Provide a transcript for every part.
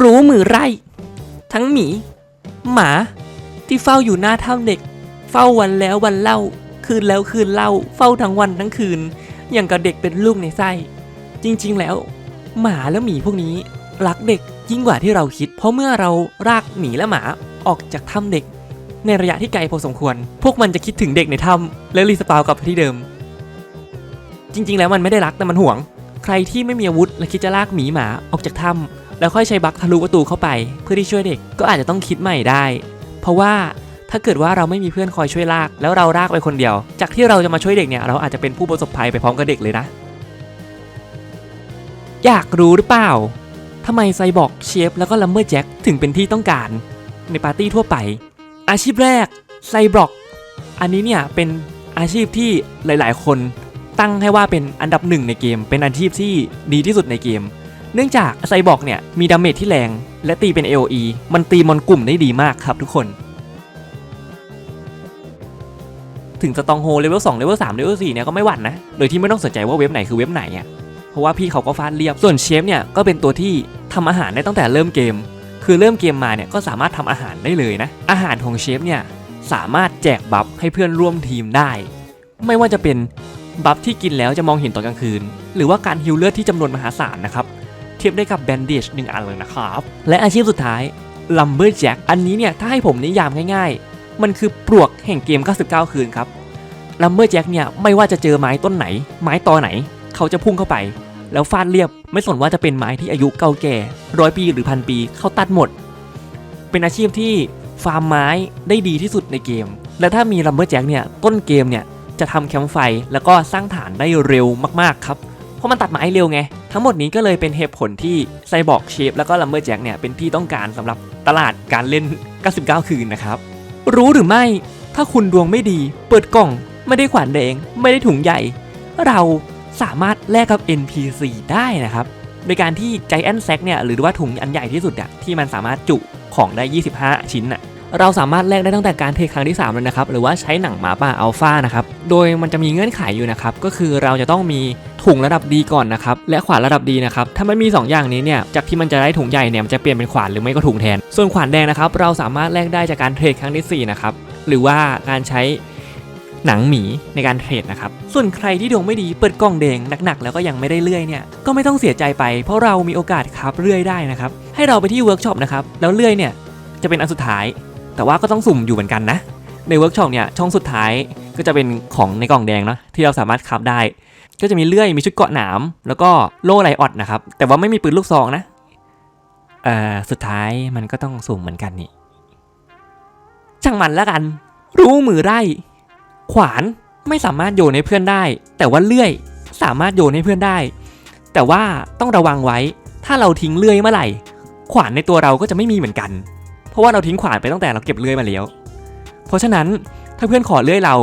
รู้มือไร่ ทั้งหมี หมา ที่เฝ้าอยู่หน้าถ้ำเด็ก เฝ้าวันแล้ววันเล่า คืนแล้วคืนเล่า เฝ้าทั้งวันทั้งคืน อย่างกับเด็กเป็นลูกในไส้ จริง ๆ แล้ว หมาและหมีพวกนี้รักเด็กยิ่งกว่าที่เราคิด เพราะเมื่อเรารากหมีและหมาออกจากถ้ำเด็ก ในระยะที่ไกลพอสมควร พวกมันจะคิดถึงเด็กในถ้ำแล้วรีสปาวกลับไปที่เดิม จริง ๆ แล้วมันไม่ได้รักแต่มันห่วง ใครที่ไม่มีอาวุธและคิดจะลากหมีหมาออกจากถ้ำ แล้วค่อยใช้บักทะลุประตูเข้าไป เพื่อที่ช่วยเด็กก็อาจจะต้องคิดใหม่ได้ เพราะว่าถ้าเกิดว่าเราไม่มีเพื่อนคอยช่วยลาก แล้วเราลากไปคนเดียว จากที่เราจะมาช่วยเด็กเนี่ยเราอาจจะเป็นผู้ประสบภัยไปพร้อมกับเด็กเลยนะ อยากรู้หรือเปล่าทำไมไซบอร์กเชฟแล้วก็ลัมเบอร์แจ็คถึงเป็นที่ต้องการ ในปาร์ตี้ทั่วไป อาชีพแรกไซบอร์กอันนี้เนี่ยเป็นอาชีพที่หลาย ๆ คนตั้งให้ว่าเป็นอันดับหนึ่งในเกม เป็นอาชีพที่ดีที่สุดในเกม เนื่องจากไซบอร์กเนี่ยมีดาเมจที่แรง และตีเป็น AOE มันตีมอนกลุ่มได้ดีมากครับทุกคน ถึงสตองโฮเลเวล2เลเวล3เลเวล4เนี่ยก็ไม่หวั่นนะ โดยที่ไม่ต้องสนใจว่าเว็บไหนคือเว็บไหนอะเพราะว่าพี่เขาก็ฟาดเรียบ ส่วนเชฟเนี่ยก็เป็นตัวที่ทำอาหารได้ตั้งแต่เริ่มเกม คือเริ่มเกมมาเนี่ยก็สามารถทำอาหารได้เลยนะ อาหารของเชฟเนี่ยสามารถแจกบัฟให้เพื่อนร่วมทีมได้ ไม่ว่าจะเป็นบัฟที่กินแล้วจะมองเห็นตอนกลางคืน หรือว่าการฮิลเลือดที่จำนวนมหาศาลนะครับ เทียบได้กับแบนเดจหนึ่งอันเลยนะครับ และอาชีพสุดท้ายลัมเบอร์แจ็คอันนี้เนี่ยถ้าให้ผมนิยามง่ายๆ มันคือปลวกแห่งเกม 99 คืนครับลัมเบอร์แจ็คเนี่ยไม่ว่าจะเจอไม้ต้นไหน ไม้ตอไหน เขาจะพุ่งเข้าไป แล้วฟาดเรียบไม่สนว่าจะเป็นไม้ที่อายุเก่าแก่ร้อยปีหรือพันปีเขาตัดหมด เป็นอาชีพที่ฟาร์มไม้ได้ดีที่สุดในเกม และถ้ามีลัมเบอร์แจ็คเนี่ยต้นเกมเนี่ยจะทำแคมป์ไฟแล้วก็สร้างฐานได้เร็วมากๆครับ เพราะมันตัดไม้เร็วไง ทั้งหมดนี้ก็เลยเป็นเหตุผลที่ไซบอร์กเชฟแล้วก็ลัมเบอร์แจ็คเนี่ยเป็นที่ต้องการสำหรับตลาดการเล่น 99 คืนนะครับ รู้หรือไม่ถ้าคุณดวงไม่ดี เปิดกล่อง ไม่ได้ขวานแดง ไม่ได้ถุงใหญ่ เราสามารถแลกกับ NPC ได้นะครับ โดยการที่ Giant Sack เนี่ยหรือว่าถุงอันใหญ่ที่สุดอะที่มันสามารถจุของได้ 25 ชิ้นอะ เราสามารถแลกได้ตั้งแต่การเทครั้งที่ 3 เลยนะครับ หรือว่าใช้หนังหมาป่าอัลฟานะครับ โดยมันจะมีเงื่อนไขอยู่นะครับ ก็คือเราจะต้องมีถุงระดับดีก่อนนะครับ และขวานระดับดีนะครับ ถ้าไม่มี 2 อย่างนี้เนี่ย จากที่มันจะได้ถุงใหญ่เนี่ย มันจะเปลี่ยนเป็นขวานหรือไม่ก็ถุงแทน ส่วนขวานแดงนะครับ เราสามารถแลกได้จากการเทรดครั้งที่ 4 นะครับ หรือว่าการใช้หนังหมีในการเทรดนะครับ ส่วนใครที่ดวงไม่ดีเปิดกล่องแดงหนักๆ แล้วก็ยังไม่ได้เลื่อยเนี่ย ก็ไม่ต้องเสียใจไป เพราะเรามีโอกาสคราฟเลื่อยได้นะครับ ให้เราไปที่เวิร์กช็อปนะครับ แล้วเลื่อยเนี่ยจะเป็นอันสุดท้าย แต่ว่าก็ต้องสุ่มอยู่เหมือนกันนะ ในเวิร์กช็อปเนี่ยช่องสุดท้ายก็จะเป็นของในกล่องแดงเนาะที่เราสามารถคราฟได้ ก็จะมีเลื่อยมีชุดเกาะหนาม แล้วก็โล่ไลออดนะครับ แต่ว่าไม่มีปืนลูกซองนะเอ่อสุดท้ายมันก็ต้องสุ่มเหมือนกันนี่ช่างมันแล้วกัน รู้มือไร่ขวานไม่สามารถโยนให้เพื่อนได้ แต่ว่าเลื่อยสามารถโยนให้เพื่อนได้ แต่ว่าต้องระวังไว้ ถ้าเราทิ้งเลื่อยเมื่อไหร่ ขวานในตัวเราก็จะไม่มีเหมือนกัน เพราะว่าเราทิ้งขวานไปตั้งแต่เราเก็บเลื่อยมาแล้ว เพราะฉะนั้นถ้าเพื่อนขอเลื่อยเรา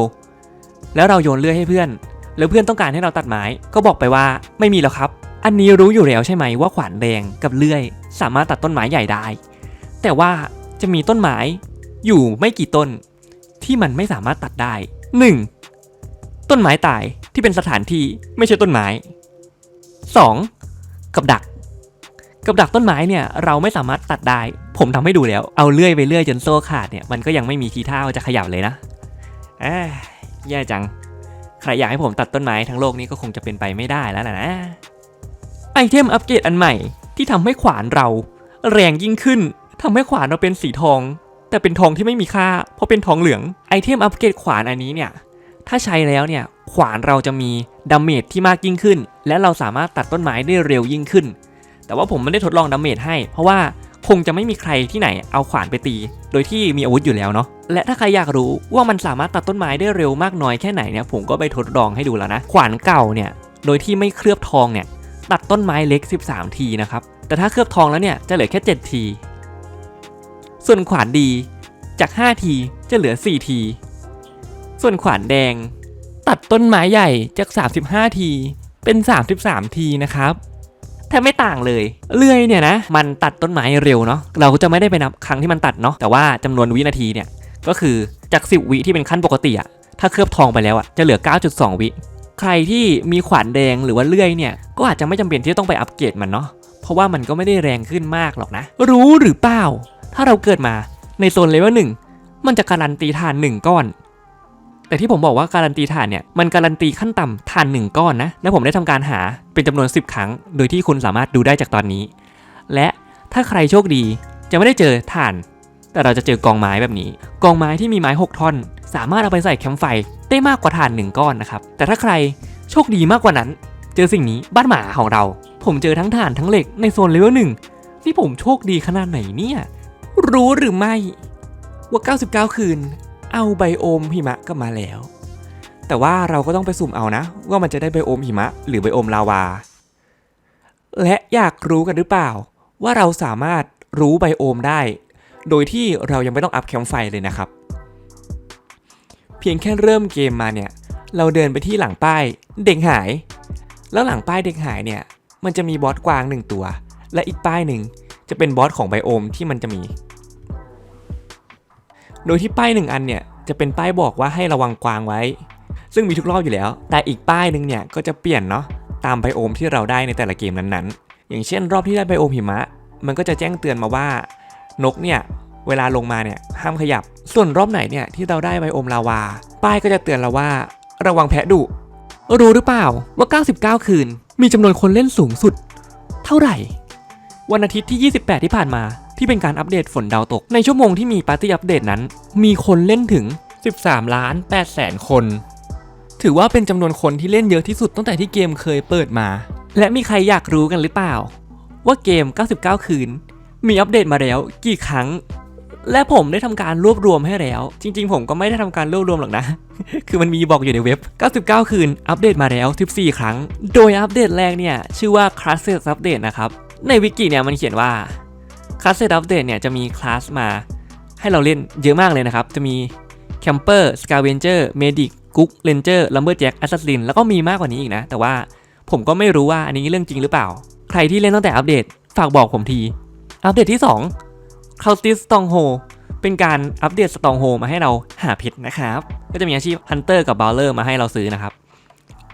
แล้วเราโยนเลื่อยให้เพื่อน แล้วเพื่อนต้องการให้เราตัดไม้ก็บอกไปว่าไม่มีแล้วครับ อันนี้รู้อยู่แล้วใช่ไหมว่าขวานแดงกับเลื่อย สามารถตัดต้นไม้ใหญ่ได้ แต่ว่าจะมีต้นไม้อยู่ไม่กี่ต้น ที่มันไม่สามารถตัดได้ 1. ต้นไม้ตายที่เป็นสถานที่ไม่ใช่ต้นไม้ 2. กับดัก กับดักต้นไม้เนี่ยเราไม่สามารถตัดได้ ผมทำให้ดูแล้ว เอาเลื่อยไปเลื่อยจนโซ่ขาดเนี่ยมันก็ยังไม่มีทีท่าว่าจะขยับเลยนะเอ้ยแย่จัง ใครอยากให้ผมตัดต้นไม้ทั้งโลกนี้ก็คงจะเป็นไปไม่ได้แล้วนะไอเทมอัปเกรดอันใหม่ที่ทำให้ขวานเรา แรงยิ่งขึ้นทำให้ขวานเราเป็นสีทอง แต่เป็นทองที่ไม่มีค่า เพราะเป็นทองเหลืองไอเทมอัปเกรดขวานอันนี้เนี่ยถ้าใช้แล้วเนี่ยขวานเราจะมีดาเมจที่มากยิ่งขึ้น และเราสามารถตัดต้นไม้ได้เร็วยิ่งขึ้น แต่ว่าผมไม่ได้ทดลองดาเมจให้ เพราะว่าคงจะไม่มีใครที่ไหนเอาขวานไปตี โดยที่มีอาวุธอยู่แล้วเนาะและถ้าใครอยากรู้ว่ามันสามารถตัดต้นไม้ได้เร็วมากน้อยแค่ไหนเนี่ยผมก็ไปทดลองให้ดูแล้วนะ ขวานเก่าเนี่ยโดยที่ไม่เคลือบทองเนี่ยตัดต้นไม้เล็ก 13 ทีนะครับแต่ถ้าเคลือบทองแล้วเนี่ยจะเหลือแค่ 7 ที ส่วนขวานดีจาก 5 ทีจะเหลือ 4 ที ส่วนขวานแดง ตัดต้นไม้ใหญ่จาก 35 ทีเป็น 33 ทีนะครับ แทบไม่ต่างเลยเลื่อยเนี่ยนะมันตัดต้นไม้เร็วเนาะเราก็จะไม่ได้ไปนับครั้งที่มันตัดเนาะแต่ว่าจำนวนวินาทีเนี่ยก็คือจาก 10 วิที่เป็นขั้นปกติอะถ้าเคลือบทองไปแล้วอะจะเหลือ 9.2 วิใครที่มีขวานแดงหรือว่าเลื่อยเนี่ยก็อาจจะไม่จำเป็นที่ต้องไปอัปเกรดมันเนาะเพราะว่ามันก็ไม่ได้แรงขึ้นมากหรอกนะ รู้หรือเปล่า ถ้าเราเกิดมาในโซนเลเวลหนึ่งมันจะการันตีฐานหนึ่งก้อน แต่ที่ผมบอกว่าการันตีฐานเนี่ยมันการันตีขั้นต่ำฐานหนึ่งก้อนนะ และผมได้ทำการหาเป็นจำนวน 10 ครั้ง โดยที่คุณสามารถดูได้จากตอนนี้ และถ้าใครโชคดีจะไม่ได้เจอฐาน แต่เราจะเจอกองไม้แบบนี้ กองไม้ที่มีไม้ 6 ท่อน สามารถเอาไปใส่แคมป์ไฟได้มากกว่าฐานหนึ่งก้อนนะครับแต่ถ้าใครโชคดีมากกว่านั้น เจอสิ่งนี้บ้านหมาของเรา ผมเจอทั้งฐานทั้งเหล็กในโซนเลเวลหนึ่งนี่ผมโชคดีขนาดไหนเนี่ยรู้หรือไม่ว่า 99 คืน เอาไบโอมหิมะกลับมาแล้ว แต่ว่าเราก็ต้องไปสุ่มเอานะ ว่ามันจะได้ไบโอมหิมะ หรือไบโอมลาวา และอยากรู้กันหรือเปล่า ว่าเราสามารถรู้ไบโอมได้ โดยที่เรายังไม่ต้องอัพแคมไฟเลยนะครับ เพียงแค่เริ่มเกมมาเนี่ย เราเดินไปที่หลังป้ายเด็กหาย แล้วหลังป้ายเด็กหายเนี่ยมันจะมีบอสกวางหนึ่งตัว และอีกป้ายหนึ่งจะเป็นบอสของไบโอมที่มันจะมี โดยที่ป้ายหนึ่งอันเนี่ยจะเป็นป้ายบอกว่าให้ระวังกวางไว้ ซึ่งมีทุกรอบอยู่แล้ว แต่อีกป้ายหนึ่งเนี่ยก็จะเปลี่ยนเนาะตามไบโอมที่เราได้ในแต่ละเกมนั้นๆ อย่างเช่น รอบที่ได้ไบโอมหิมะ มันก็จะแจ้งเตือนมาว่านกเนี่ยเวลาลงมาเนี่ยห้ามขยับ ส่วนรอบไหนเนี่ยที่เราได้ไบโอมลาวา ป้ายก็จะเตือนเราว่า ระวังแพะดุรู้หรือเปล่าว่า 99 คืน มีจำนวนคนเล่นสูงสุด เท่าไหร่ วันอาทิตย์ที่ 28 ที่ผ่านมา ที่เป็นการอัปเดตฝนดาวตก ในชั่วโมงที่มีปาร์ตี้อัปเดตนั้น มีคนเล่นถึง 13 ล้าน8แสนคน ถือว่าเป็นจำนวนคนที่เล่นเยอะที่สุดตั้งแต่ที่เกมเคยเปิดมา และมีใครอยากรู้กันหรือเปล่า ว่าเกม 99 คืน มีอัปเดตมาแล้ว กี่ครั้ง และผมได้ทำการรวบรวมให้แล้ว จริง ๆ ผมก็ไม่ได้ทำการรวบรวมหรอกนะ คือมันมีบอกอยู่ในเว็บ 99 คืน อัปเดตมาแล้ว 14 ครั้ง โดยอัปเดตแรกเนี่ยชื่อว่า Classes Update นะครับในวิกิเนี่ยมันเขียนว่า Classes Update เนี่ยจะมีคลาสมาให้เราเล่นเยอะมากเลยนะครับ จะมี Camper Scavenger Medic Cook Ranger Lumberjack Assassin แอซซัล้วก็มีมากกว่านี้อีกนะ แต่ว่าผมก็ไม่รู้ว่าอันนี้เรื่องจริงหรือเปล่า ใครที่เล่นตั้งแต่อัปเดตฝากบอกผมที อัปเดตที่ 2 c o u t i s Stronghold เป็นการอัปเดต Stronghold มาให้เราหาเพชรนะครับ ก็จะมีอาชีพ Hunter กับ Bowler มาให้เราซื้อนะครับ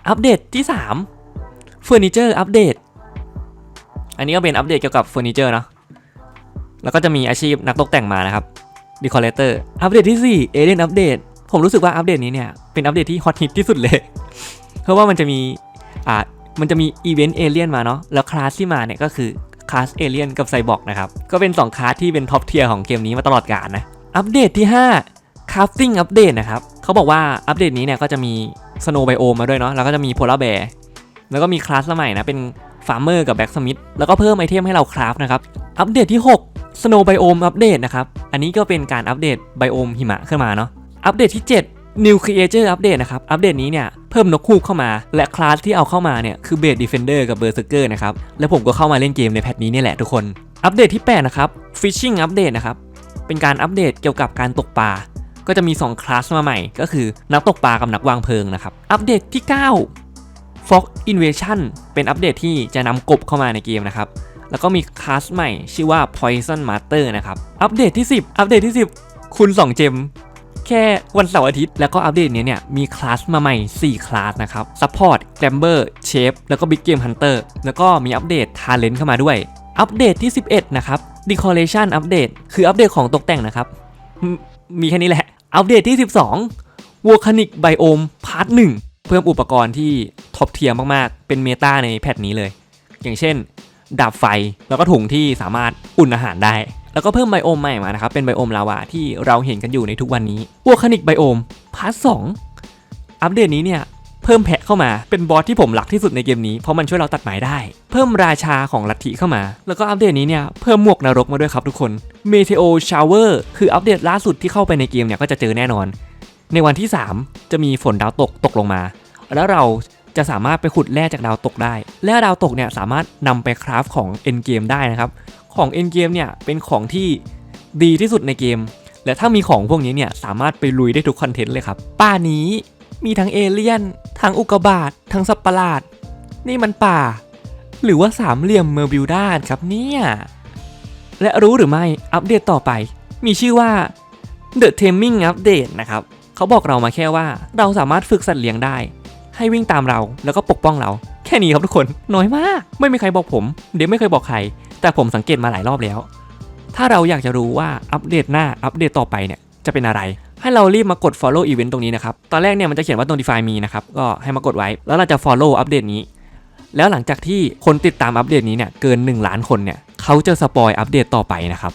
อัปเดตที่3 Furniture อัปเดต อันนี้ก็เป็นอัปเดตเกี่ยวกับเฟอร์นิเจอร์เนาะ แล้วก็จะมีอาชีพนักตกแต่งมานะครับ Decorator อัปเดตที่4 Alien อัปเดตผมรู้สึกว่าอัปเดตนี้เนี่ยเป็นอัปเดตที่ฮอตฮิตที่สุดเลย เพราะว่ามันจะมีอ่ามันจะมีอีเวนต์เอเลียนมาเนาะแล้วคลาสที่มาเนี่ยก็คือคลาสเอเลียนกับไซบอร์กนะครับ ก็เป็น 2 คลาสที่เป็นท็อปเทียร์ของเกมนี้มาตลอดกาลนะ อัปเดตที่ 5 Crafting อัปเดตนะครับเขาบอกว่าอัปเดตนี้เนี่ยก็จะมี Snow Biome มาด้วยเนาะแล้วก็จะมี Polar Bear แล้วก็มีคลาสใหม่นะเป็น Farmer กับ Blacksmith แล้วก็เพิ่มไอเทมให้เราคราฟนะครับ อัปเดตที่ 6 Snow Biome อัปเดตนะครับ อันนี้ก็เป็นการอัปเดตไบโอมหิมะขึ้นมาเนาะ อัปเดตที่ 7 New Creature อัปเดตนะครับ อัปเดตนี้เนี่ยเพิ่มนกฮูกเข้ามา และคลาสที่เอาเข้ามาเนี่ยคือ Base Defender กับ Berserker นะครับ และผมก็เข้ามาเล่นเกมในแพทนี้นี่แหละทุกคน อัปเดตที่8นะครับ Fishing อัปเดตนะครับ เป็นการอัปเดตเกี่ยวกับการตกปลา ก็จะมี2คลาสมาใหม่ ก็คือนักตกปลากับนักวางเพลิงนะครับ อัปเดตที่ 9 Fox Invasion เป็นอัปเดตที่จะนำกบเข้ามาในเกมนะครับ แล้วก็มีคลาสใหม่ชื่อว่า Poison Master นะครับ อัปเดตที่ 10 อัปเดตที่ 10คุณ2เจม แค่วันเสาร์อาทิตย์ แล้วก็อัปเดตเนี้ยเนี่ยมีคลาสมาใหม่ 4 คลาสนะครับ Support Glamber Chef แล้วก็ Big Game Hunter แล้วก็มีอัปเดต Talent เข้ามาด้วย อัปเดตที่ 11 นะครับ Decoration อัปเดตคืออัปเดตของตกแต่งนะครับมมีแค่นี้แหละ อัปเดตที่ 12 Volcanic Biome Part 1 เพิ่มอุปกรณ์ที่ท็อปเทียร์มากๆ เป็นเมตาในแพทนี้เลย อย่างเช่น ดาบไฟแล้วก็ถุงที่สามารถอุ่นอาหารได้ แล้วก็เพิ่มไบโอมใหม่มานะครับ เป็นไบโอมลาวาที่เราเห็นกันอยู่ในทุกวันนี้วคานิกไบโอมพาร์ทสอัปเดตนี้เนี่ยเพิ่มแพะเข้ามาเป็นบอสที่ผมรักที่สุดในเกมนี้เพราะมันช่วยเราตัดไม้ได้ เพิ่มราชาของลัทธิเข้ามา แล้วก็อัปเดตนี้เนี่ยเพิ่มหมวกนรกมาด้วยครับทุกคน Meteo Shower คืออัปเดตล่าสุดที่เข้าไปในเกมเนี่ยก็จะเจอแน่นอน ในวันที่ 3 จะมีฝนดาวตกตกลงมา แล้วเราจะสามารถไปขุดแร่จากดาวตกได้แร่ดาวตกเนี่ยสามารถนำไปคราฟของ End Game ได้นะครับ ของ End Game เนี่ยเป็นของที่ดีที่สุดในเกม และถ้ามีของพวกนี้เนี่ยสามารถไปลุยได้ทุกคอนเทนต์เลยครับ ป่านี้มีทั้งเอเลี่ยน ทั้งอุกกาบาตทั้งสัตว์ประหลาด นี่มันป่า หรือว่าสามเหลี่ยมเมอร์บิวดานครับเนี่ย และรู้หรือไม่อัปเดตต่อไป มีชื่อว่า The Taming Update นะครับ เขาบอกเรามาแค่ว่าเราสามารถฝึกสัตว์เลี้ยงได้ ให้วิ่งตามเราแล้วก็ปกป้องเรา แค่นี้ครับทุกคนน้อยมาก ไม่มีใครบอกผม เดฟไม่เคยบอกใคร แต่ผมสังเกตมาหลายรอบแล้ว ถ้าเราอยากจะรู้ว่าอัปเดตหน้าอัปเดตต่อไปเนี่ยจะเป็นอะไร ให้เรารีบมากด follow event ตรงนี้นะครับตอนแรกเนี่ยมันจะเขียนว่า notify me นะครับก็ให้มากดไว้ แล้วเราจะ follow อัปเดตนี้ แล้วหลังจากที่คนติดตามอัปเดตนี้เนี่ยเกิน 1 ล้านคนเนี่ยเขาจะสปอยอัปเดตต่อไปนะครับ